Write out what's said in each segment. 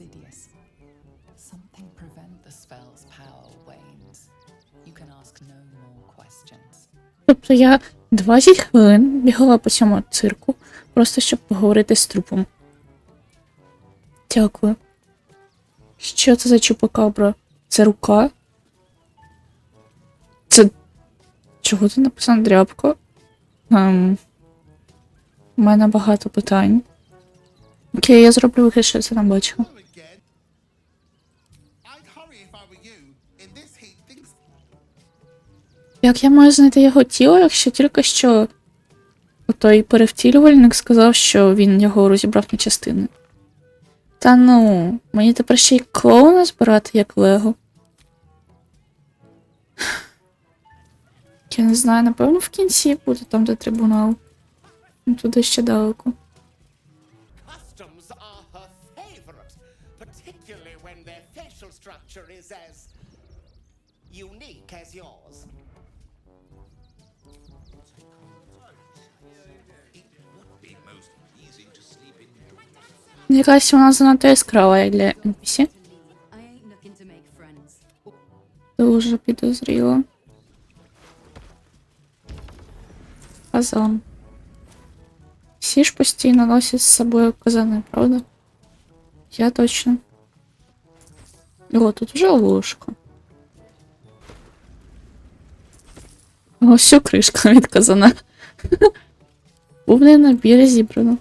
insidious. Something prevent the spell's power wanes. You can ask no more questions. Тобто я 20 хвилин бігала по цьому цирку, просто щоб поговорити з трупом. Дякую. Що це за чупакабра? Це рука? Це. Чого тут написано дрябко? Ем... У мене багато питань. Окей, я зроблю вигляд, що це не бачила. Як я маю знайти його тіло, якщо тільки що той перевтілювальник сказав, що він його розібрав на частини? Та ну, мені тепер ще й клоуна збирати як Лего. Я не знаю, напевно, в кінці буде там, де трибунал. Ну, Туди ще далеко. their facial structure is as unique as yours. Якась вона занадто яскрава, як для NPC. I ain't looking to make friends. Дуже підозріло. Казан. Всі ж постійно носять з собою казани, правда? Я точно. О, тут вже ложка. Ось все кришка від казана. Повний набір зібрано.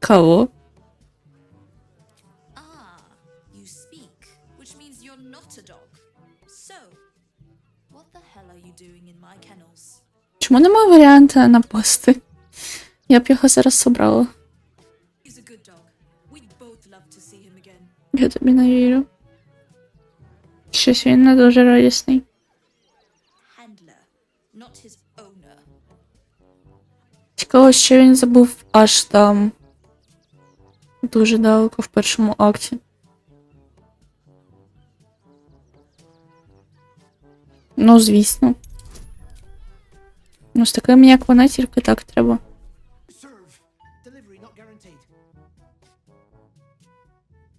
Кого? Ah? Чому немає варіанта напасти? Я б його зараз собрала. Я тобі не вірю. Щось він не дуже радісний. Handler, not his owner. Цікаво, що він забув аж там. Дуже далеко в першому акті. Ну, звісно. Ну, з таким, як вона, тільки так треба.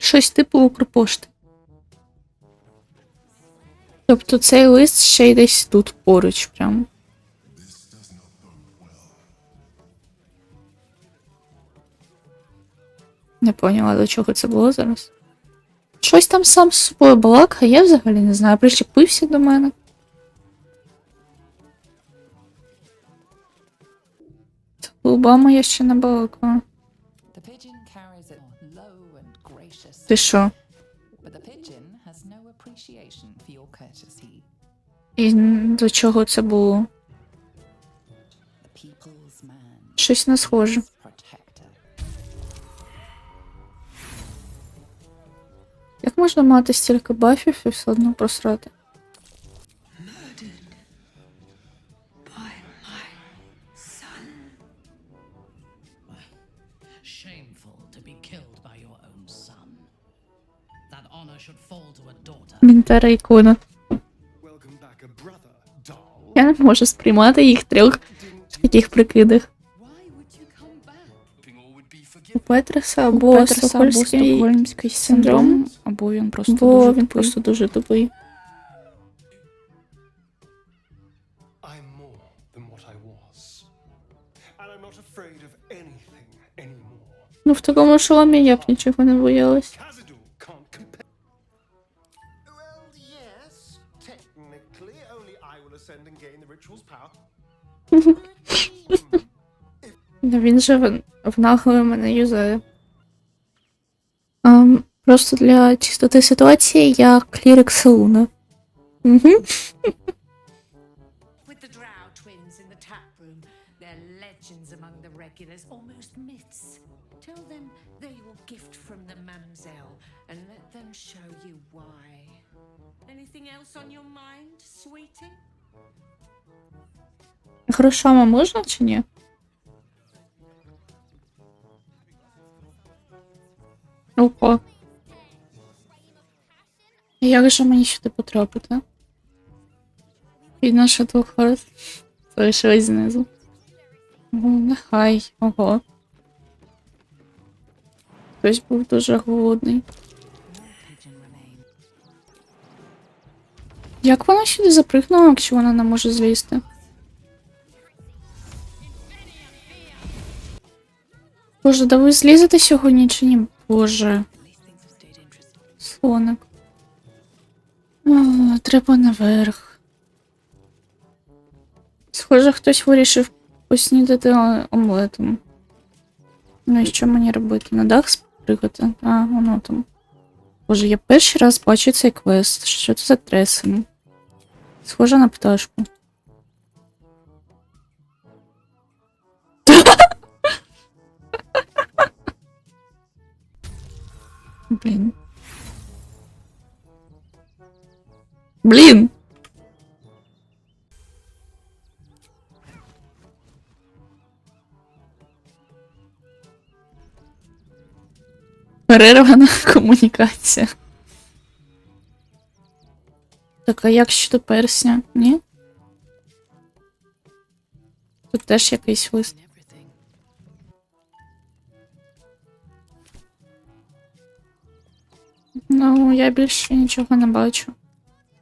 Щось типу Укрпошти. Тобто цей лист ще й десь тут поруч прямо. Не поняла, до чого це було зараз. Щось там сам з собою балакає, я взагалі не знаю, прищепився до мене. Та Лубама я ще не балакала. Your що? І до чого це було? Щось не схоже. Як можна мати стільки бафів і все одно просрати? Мінтера ікона. Я не можу сприймати їх трьох в таких прикидах. All would be У. Петреса або або стокгольмський стокгольмський синдром, синдром, або він просто бо дуже він тупий. просто дуже тупий. I'm more than what I was. And I'm not afraid of anything anymore. Ну, в такому шоломі я б нічого не боялась. Technically, only I will ascend and gain the ritual's power. Ну, Він же в, в наглою мене юзає. Um, просто для чистоти ситуації я клірик Селуна. Угу. Else on your mind, sweetie? Грошами можна чи ні? Опа. Як же мені сюди потрапити? Видно, що тут хард залишилась знизу. Ну, нехай. Ого. Хтось був дуже голодний. Як вона сюди запригнула, якщо вона не може злізти? Боже, да ви злізете сьогодні чи ні? Боже. Слоник. А, треба наверх. Схоже, хтось вирішив поснідати омлетом. Ну і що мені робити? На дах спригати? А, воно там. Боже, я перший раз бачу цей квест. Що це за тресень? Схоже на пташку. Блін. Блін. Перервана комунікація. Так, а як щодо персня? Ні? Тут теж якийсь лист. Ну, я більше нічого не бачу.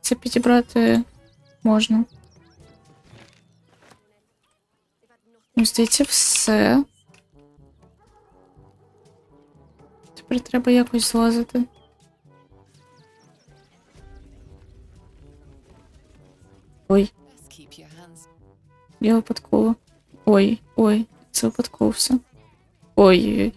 Це підібрати можна. Ну, Здається, все. Тепер треба якось злазити. Ой, я випадково. Ой, ой, це випадково все. Ой-ой-ой.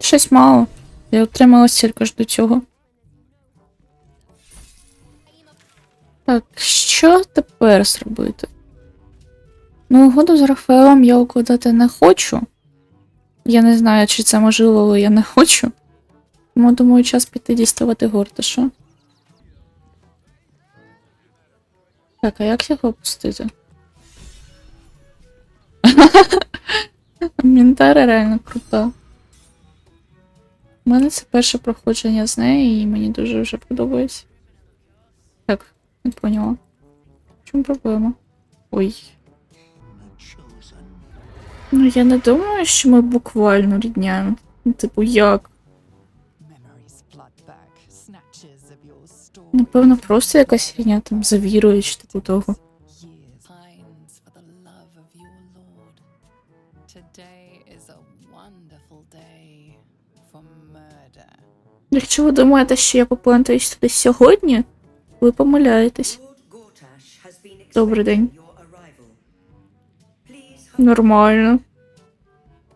Щось мало. Я отримала стільки ж до цього. Так, що тепер зробити? Ну, угоду з Рафаелом я укладати не хочу. Я не знаю, чи це можливо, але я не хочу. Тому думаю, час піти діставати Гортиша. Так, а як його опустити? Мінтара реально крута. У мене це перше проходження з нею, і мені дуже вже подобається. Так, не поняла. В чому проблема? Ой. Ну, я не думаю, що ми буквально рідняємо. Ну, Типу, як? Напевно, просто якась рідня там завірує чи типу того. Якщо ви думаєте, що я поплентаюсь туди сьогодні, ви помиляєтесь. Добрий день. Нормально.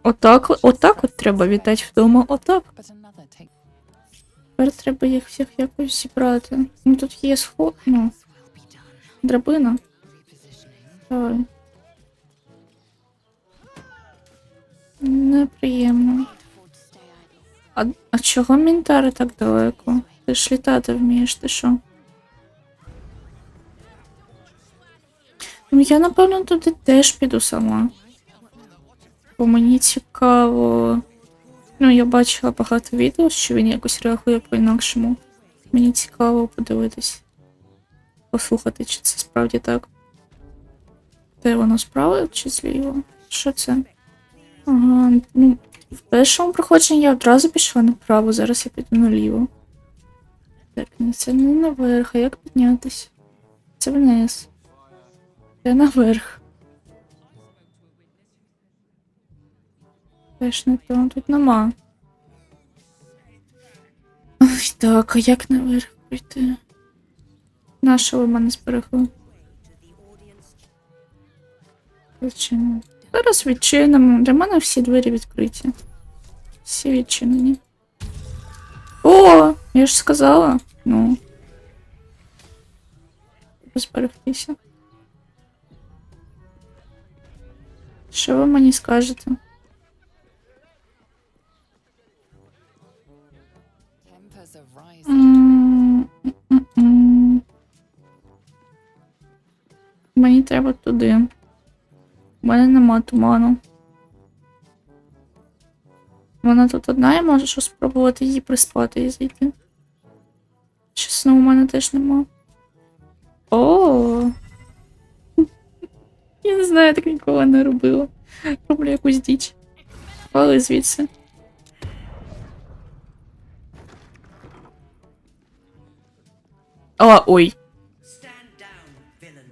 Отак, отак от треба вітати вдома, отак. Тепер треба їх всіх якось зібрати. Ну тут є сход, ну, драбина. Давай. Неприємно. А, а чого мінтари так далеко? Ти ж літати вмієш, ти що? Я, напевно, туди теж піду сама. Бо мені цікаво. Ну, я бачила багато відео, що він якось реагує по-інакшому. Мені цікаво подивитись. Послухати, чи це справді так. Де воно справа чи зліва? Що це? Ага, ну, в першому проходженні я одразу пішла направо, зараз я піду наліво. Так, ні, це не наверх, а як піднятись? Це вниз. Це наверх. Теж не то, тут нема. Ой, так, а як наверх прийти? Нащо ви мене зберегли? Відчинимо. Зараз відчинимо. Для мене всі двері відкриті. Всі відчинені. О, я ж сказала. Ну. Зберегтися. Що ви мені скажете? Мені треба туди. У мене нема туману. Вона тут одна, я можу щось спробувати її приспати і зайти. Чесно. У мене теж нема. О. Я не знаю, я так ніколи не робила. Роблю якусь діч. Вали звідси. А, ой. Stand down, villain.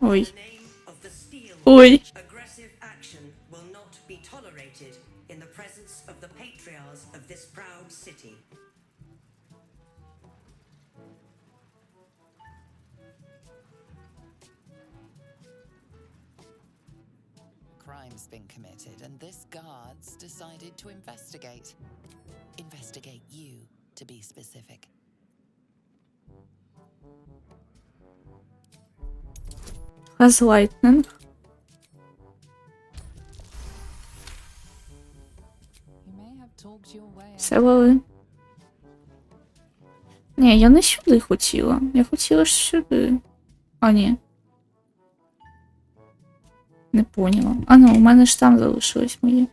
Ой. In the name of the Steel Ой. this guard's decided to investigate. Investigate you, to be specific. Газлайтнинг. You may have talked your way out Все вали. Ні, я не сюди хотіла. Я хотіла ж сюди. А, ні. Не поняла. А ну, у мене ж там залишились мої.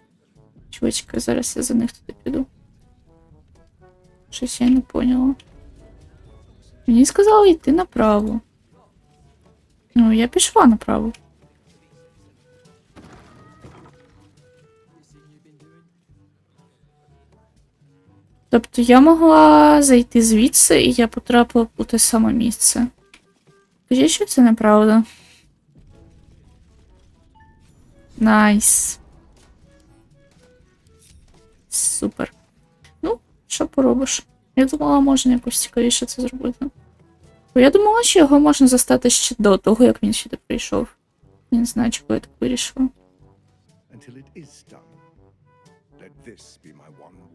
Чувачки, зараз я за них туди піду. Щось я не поняла. Мені сказали йти направо. Ну, я пішла направо. Тобто я могла зайти звідси, і я потрапила у те саме місце. Кажіть, що це неправда. Найс. Супер. Ну, що поробиш? Я думала, можна якось цікавіше це зробити. Бо я думала, що його можна застати ще до того, як він сюди прийшов. Я не знаю, чого я так вирішила.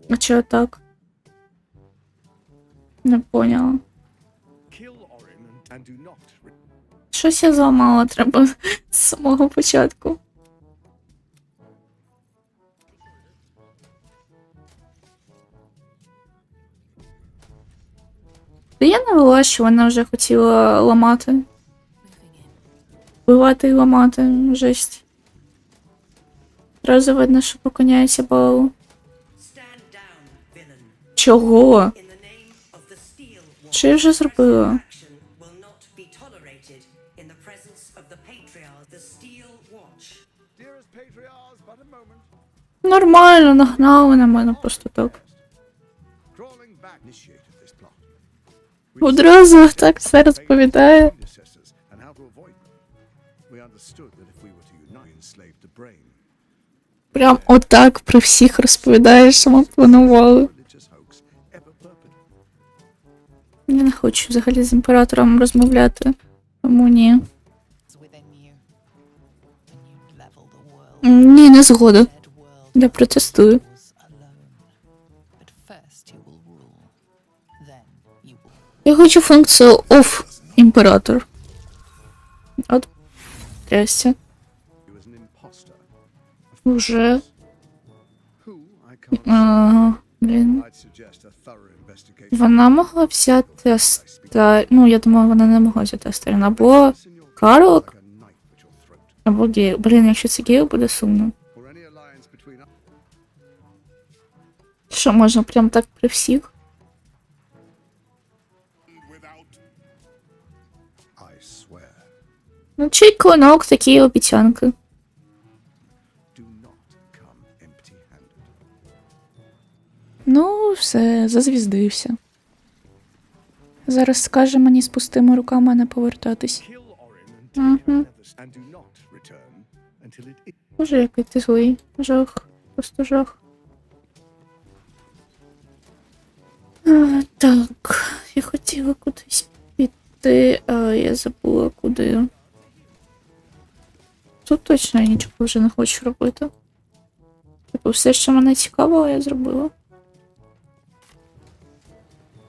А чого так? Не поняла. Щось я зламала, треба з самого початку. Та я не вела, що вона вже хотіла ламати. Вбивати і ламати, жесть. Одразу видно, що поклоняється балу. Чого? Що я вже зробила? Нормально, нагнали на мене просто так. Unite, enslave the brain, Прям отак при всіх розповідає, що ми планували. Я не хочу взагалі з імператором розмовляти. Тому ні. Ні, не згода. Я протестую. Я хочу функцію off імператор. От. Трясся. Уже. I блін. Вона могла взяти Аста... Ну, я думаю, вона не могла взяти Астерін. Або Карлок, або Гейл. Блін, якщо це Гейл, буде сумно. Що можна прям так при всіх? Ну, чий клинок, такі обіцянки. Ну, все, зазвіздився. Зараз скаже мені з пустими руками не повертатись. Is. Боже, який ти злий. Жах. Просто жах. Так, я хотіла кудись піти, а я забула куди. Тут точно я нічого вже не хочу робити. Типу, все, що мене цікавило, я зробила.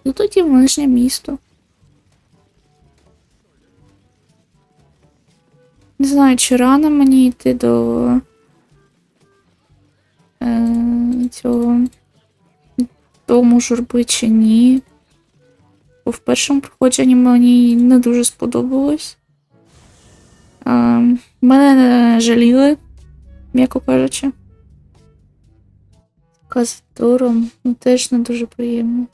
Ну тоді в нижнє місто. Не знаю, чи рано мені йти до е, цього дому журби чи ні. Бо в першому проходженні мені не дуже сподобалось. Е, мене не жаліли, м'яко кажучи. Казатором ну, теж не дуже приємно.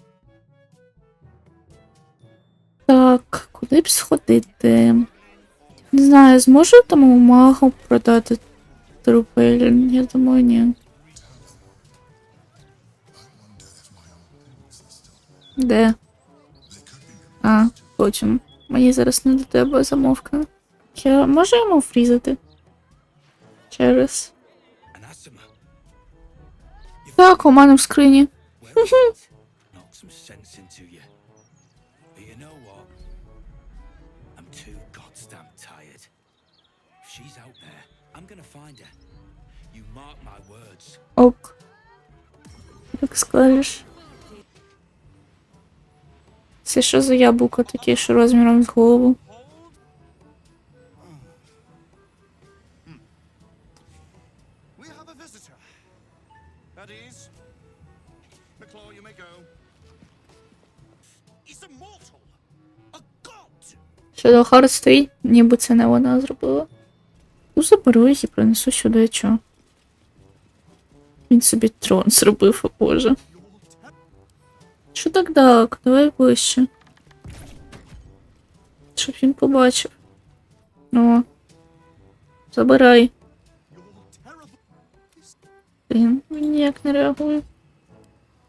Так, куди б сходити? Не знаю, зможу тому магу продати трупель? Я думаю, ні. Де? А, потім. Мені зараз не до тебе замовка. Можу йому фрізати? Через. Так, у мене в скрині. Ок. Як скажеш. Це що за яблуко таке, що розміром з голову? May go. He's immortal. A god. Shadow Heart стоїть, ніби це не вона зробила. Ну, заберу їх і принесу сюди, чо. Він собі трон зробив, о боже. Що так далеко? Давай ближче. Щоб він побачив. Ну. Забирай. Блін, він ніяк не реагує.